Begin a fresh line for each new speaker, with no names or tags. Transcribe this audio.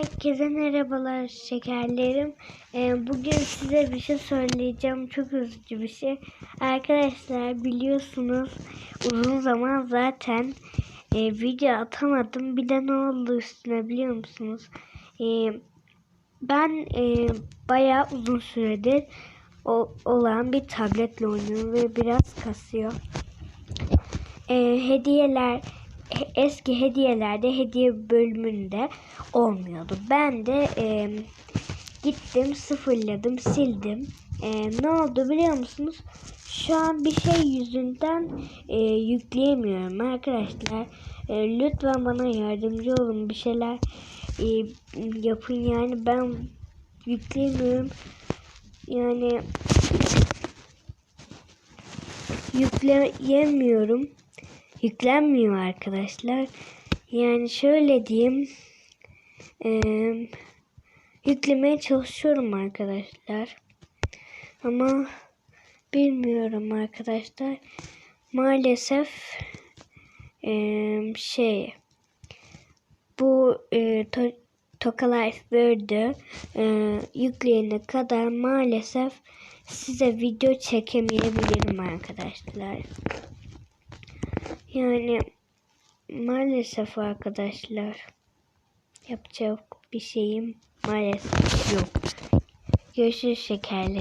Herkese merhabalar şekerlerim. Ee, bugün size bir şey söyleyeceğim. Çok üzücü bir şey. Arkadaşlar biliyorsunuz uzun zaman zaten e, video atamadım. Bir de ne oldu üstüne biliyor musunuz? E, ben e, bayağı uzun süredir o, olan bir tabletle oynuyorum ve biraz kasıyor. E, hediyeler he- eski hediyelerde hediye bölümünde olmuyordu. Ben de e, gittim sıfırladım sildim. E, ne oldu biliyor musunuz? Şu an bir şey yüzünden e, yükleyemiyorum arkadaşlar. E, lütfen bana yardımcı olun bir şeyler e, yapın yani ben yükleyemiyorum. Yani yükleyemiyorum yüklenmiyor arkadaşlar. Yani şöyle diyeyim. eee, yüklemeye çalışıyorum arkadaşlar. Ama bilmiyorum arkadaşlar. Maalesef eee, şey bu eee to, Toka Life Bird'ü eee, yükleyene kadar maalesef size video çekemeyebilirim arkadaşlar. Yani maalesef arkadaşlar yapacak bir şeyim maalesef yok. Görüşürüz şekerlerim.